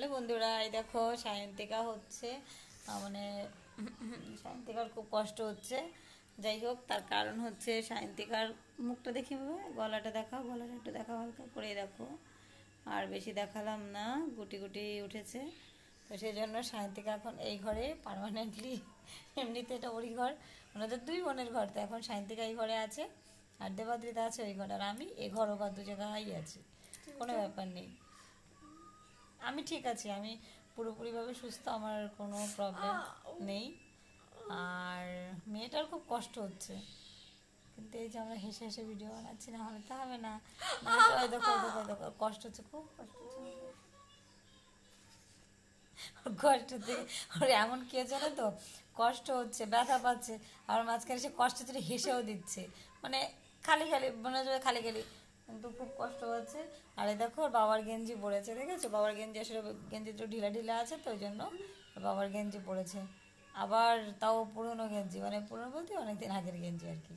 Hello বন্ধুরা এই দেখো সায়ন্তিকা হচ্ছে। মানে সায়ন্তিকার খুব কষ্ট হচ্ছে। যাই হোক তার কারণ হচ্ছে সায়ন্তিকার মুখটা দেখি গলাটা দেখাও গলাটা একটু দেখাও হালকা করে দেখো। আর বেশি দেখালাম না গুটি গুটি উঠেছে। তো সেই জন্য সায়ন্তিকা এখন এই ঘরে পারমানেন্টলি এমনিতে এটা ওরই ঘর। ওনাদের দুই বোনের ঘর তো এখন সায়ন্তিকা এই ঘরে আছে আর দেবাদ্রিতা আছে ওই ঘর। আর আমি এ ঘর ও ঘর দু জায়গায় আছি। কোনো ব্যাপার নেই। আমি ঠিক আছি আমি পুরোপুরিভাবে সুস্থ আমার কোনো প্রবলেম নেই। আর মেয়েটার খুব কষ্ট হচ্ছে। কিন্তু এই যে আমরা হেসে হেসে ভিডিও বানাচ্ছি না হলে তো হবে না। দেখো দেখো দেখো কষ্ট হচ্ছে খুব কষ্ট হচ্ছে। কষ্ট থেকে ওর এমন কি জানো তো? কষ্ট হচ্ছে ব্যথা পাচ্ছে। আর মাঝখানে সে কষ্ট থেকে হেসেও দিচ্ছে। মানে খালি খালি মনে হচ্ছে খালি খালি। কিন্তু খুব কষ্ট হচ্ছে। আর এই দেখো বাবার গেঞ্জি পড়েছে দেখেছ? বাবার গেঞ্জি আসলে গেঞ্জি একটু ঢিলা ঢিলা আছে তো ওই জন্য বাবার গেঞ্জি পড়েছে। আবার তাও পুরনো গেঞ্জি মানে পুরনো বলতে অনেকদিন আগের গেঞ্জি আর কি।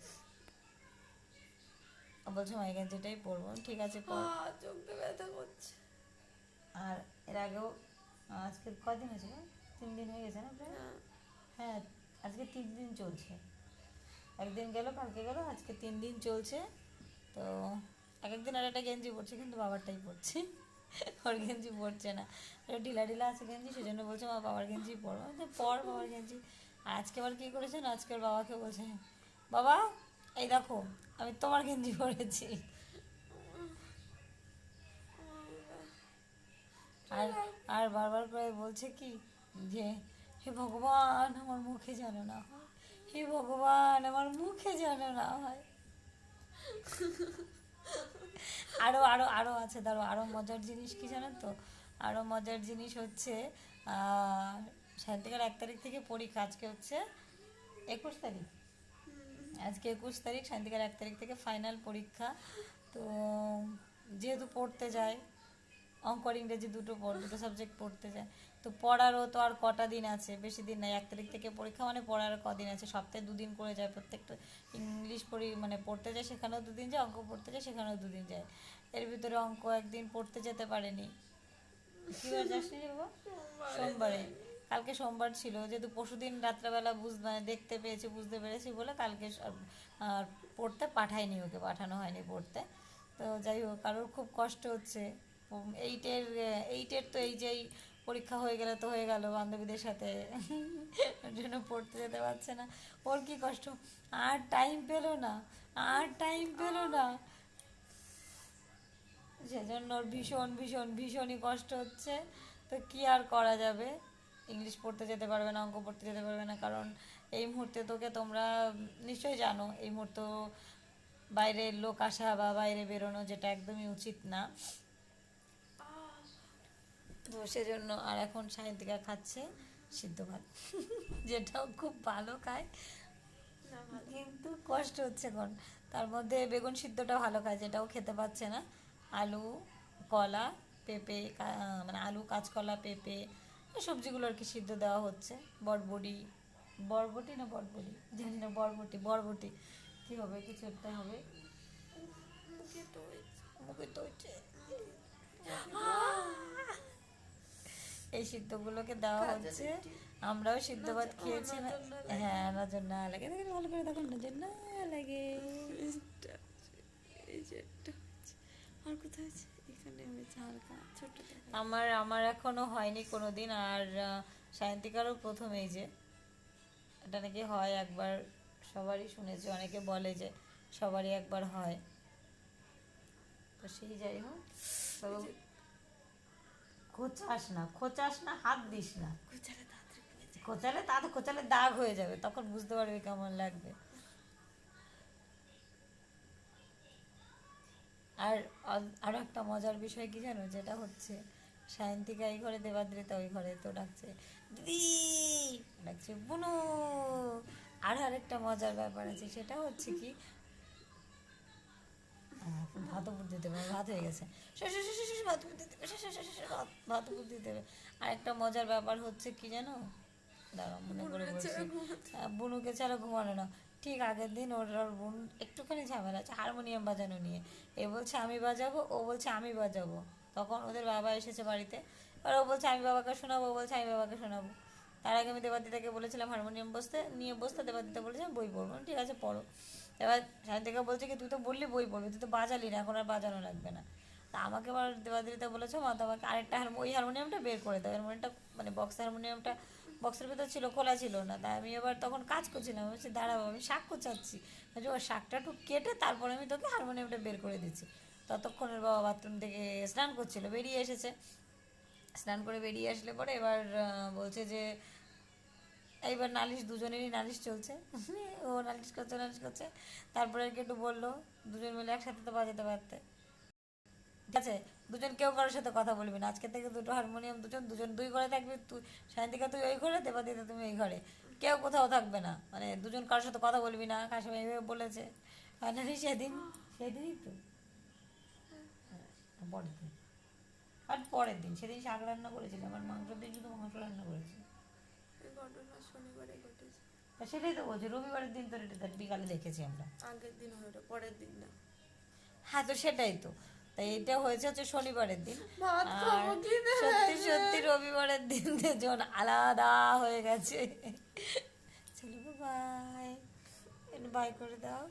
বলছে মাই গেঞ্জিটাই পরবো। ঠিক আছে আহ, ব্যথা করছে। আর এর আগেও আজকে কদিন হয়েছে? তিন দিন হয়ে গেছে না হ্যাঁ। হ্যাঁ আজকে তিন দিন চলছে। একদিন গেল কালকে গেল আজকে তিন দিন চলছে। তো এক একদিন আর একটা গেঞ্জি পরছে, কিন্তু বাবারটাই পরছে। ওর গেঞ্জি পরছে না। ঢিলা ঢিলা আছে গেঞ্জি, সেজন্য বলছে, মা, বাবার গেঞ্জি পর। পর বাবার গেঞ্জি? আর আজকে আবার কী করেছেন আজকে বাবাকে বলছে, বাবা, এই দেখো, আমি তোমার গেঞ্জি পরেছি। আর আর বারবার করে বলছে কি, যে, হে ভগবান, আমার মুখে যেন না হয়। হে ভগবান, আমার মুখে যেন না হয়। আরও আরও আরও আছে ধরো আরও মজার জিনিস কি জানো তো? আরও মজার জিনিস হচ্ছে সাহিত্যিকার এক তারিখ থেকে পরীক্ষা, আজকে হচ্ছে একুশ তারিখ। আজকে একুশ তারিখ শান্তিকার এক তারিখ থেকে ফাইনাল পরীক্ষা। তো যেহেতু পড়তে যায়, অঙ্ক আর ইংরেজি দুটো পড়, দুটো সাবজেক্ট পড়তে যায়, তো পড়ারও তো আর কটা দিন আছে? বেশি দিন নাই, এক তারিখ থেকে পরীক্ষা মানে পড়ার কদিন আছে? সপ্তাহে দুদিন করে যায় প্রত্যেকটা ইংলিশ পড়ি মানে পড়তে যায় সেখানেও দুদিন যায়, অঙ্ক পড়তে যায় সেখানেও দুদিন যায়। এর ভিতরে অঙ্ক একদিন পড়তে যেতে পারেনি। বার যাসনি সোমবারে। কালকে সোমবার ছিল, যেহেতু পরশুদিন রাত্রেবেলা বুঝ মানে দেখতে পেয়েছি, বুঝতে পেরেছি বলে কালকে পড়তে পাঠায়নি ওকে, পাঠানো হয়নি পড়তে। তো যাই হোক, কারোর খুব কষ্ট হচ্ছে। এইটের এইটের তো এই যেই পরীক্ষা হয়ে গেলে তো হয়ে গেল, বান্ধবীদের সাথে। ওর জন্য পড়তে যেতে পারছে না। ওর কি কষ্ট? আর টাইম পেল না, আর টাইম পেল না। সেজন্য ওর ভীষণ ভীষণ, ভীষণই কষ্ট হচ্ছে। তো কি আর করা যাবে? ইংলিশ পড়তে যেতে পারবে না, অঙ্ক পড়তে যেতে পারবে না। কারণ এই মুহূর্তে তোকে তোমরা নিশ্চয়ই জানো, এই মুহূর্তে বাইরের লোক আসা বা বাইরে বেরোনো যেটা একদমই উচিত না। তো সেজন্য আর এখন সাহিত্যিকা খাচ্ছে সিদ্ধ ভাত। যেটাও খুব ভালো খায়। কিন্তু কষ্ট হচ্ছে এখন। তার মধ্যে বেগুন সিদ্ধটা ভালো খায় যেটাও খেতে পাচ্ছে না। আলু কলা পেঁপে মানে আলু কাঁচকলা পেঁপে সবজিগুলো আর কি সিদ্ধ দেওয়া হচ্ছে। বরবটি বরবটি না বরবটি? জানি না বরবটি বরবটি। কী হবে কিছু একটা হবে। মুখে তো মুখে তো। এই সিদ্ধগুলোকে দেওয়া হচ্ছে। আমরাও সিদ্ধ ভাত খেয়েছি। হ্যাঁ নজর না লাগে। দেখেন ভালো করে দেখুন নজর না লাগে। এই যে আর কোথায় আছে? এখানে হয়েছে হালকা ছোট আমার আমার এখনও হয়নি কোনো দিন আর সায়ন্তিকারও প্রথম এই যে। এটা নাকি হয় একবার সবারই শুনেছি। অনেকে বলে যে সবারই একবার হয়। তো সেই যাই হোক। খোঁচাস না খোঁচাস না হাত দিস না। খোঁচালে তাতে খোঁচালে দাগ হয়ে যাবে তখন বুঝতে পারবি কেমন লাগবে। আর আরও একটা মজার বিষয় কি জানো? যেটা হচ্ছে সায়ন্তিকা এই ঘরে দেবাদ্রিতা ওই ঘরে তো ডাকছে দিদি! ডাকছে বুনু! আর আরেকটা মজার ব্যাপার আছে সেটা হচ্ছে কি ভাত উপর দিতে হবে ভাত হয়ে গেছে। ভাত উপর দিতে হবে ভাত- উপর দিতে হবে। আর একটা মজার ব্যাপার হচ্ছে কি জানো? দাঁড়াও মনে করে। আহ, বুনুকে ছাড়া ঘুমানো না। ঠিক আগের দিন ওর ওর বোন একটুখানি ঝামেলা আছে হারমোনিয়াম বাজানো নিয়ে। এ বলছে আমি বাজাবো ও বলছে আমি বাজাবো। তখন ওদের বাবা এসেছে বাড়িতে। আর ও বলছে আমি বাবাকে শোনাবো ও বলছে আমি বাবাকে শোনাবো। তার আগে আমি দেবাদিতাকে বলেছিলাম হারমোনিয়াম বসতে নিয়ে বসতে দেবাদিতা বলেছে বই পড়ব। ঠিক আছে পড়ো। এবার সায়ন্তিকা বলছে কি তুই তো বললি বই পড়বি তুই তো বাজালি না এখন আর বাজানো লাগবে না। তা আমাকে আবার দেবাদিতা বলেছে মা তো আমাকে আরেকটা হারমো- ওই হারমোনিয়ামটা বের করে দাও। হারমোনিয়ামটা মানে বক্স হারমোনিয়ামটা বক্সের ভিতর ছিল খোলা ছিল না। তাই আমি এবার তখন কাজ করছিলাম বলছি দাঁড়াবো আমি শাক কুচাচ্ছি। বলছি, ও শাকটা একটু কেটে তারপরে আমি তোকে হারমোনিয়ামটা বের করে দিচ্ছি। ততক্ষণের বাবা বাথরুম থেকে স্নান করছিল বেরিয়ে এসেছে। স্নান করে বেরিয়ে আসলে পরে এবার বলছে যে এইবার নালিশ দুজনেরই নালিশ চলছে। ও নালিশ করছে নালিশ করছে। তারপরে আর কি একটু বলল দুজন মিলে একসাথে তো বাজাতে পারতে। ঠিক আছে দুজন কেউ কারোর সাথে কথা বলবি না। আজকে থেকে দুটো হারমোনিয়াম দুজন দুজন দুই ঘরে থাকবি। তুই শান্তিকা তুই ওই ঘরে দেবা দিতে তুমি এই ঘরে। কেউ কোথাও থাকবে না। মানে দুজন কারোর সাথে কথা বলবি না কাশিমা এইভাবে বলেছে। ফাইনালি সেদিন সেদিনই তো। হ্যাঁ, পরের দিন। আর পরের দিন সেদিন শাক রান্না করেছিলাম আর মাংস দিন শুধু মাংস রান্না করেছি ঘটনা শনিবারে ঘটেছে। সেটাই তো বলছি রবিবারের দিন তো এটা বিকালে দেখেছি আমরা। আগের দিন হলো পরের দিন না। হ্যাঁ তো সেটাই তো। তাই এটা হয়েছে হচ্ছে শনিবারের দিন? সত্যি সত্যি রবিবারের দিন দুজন আলাদা হয়ে গেছে। চলো বাই বাই করে দাও।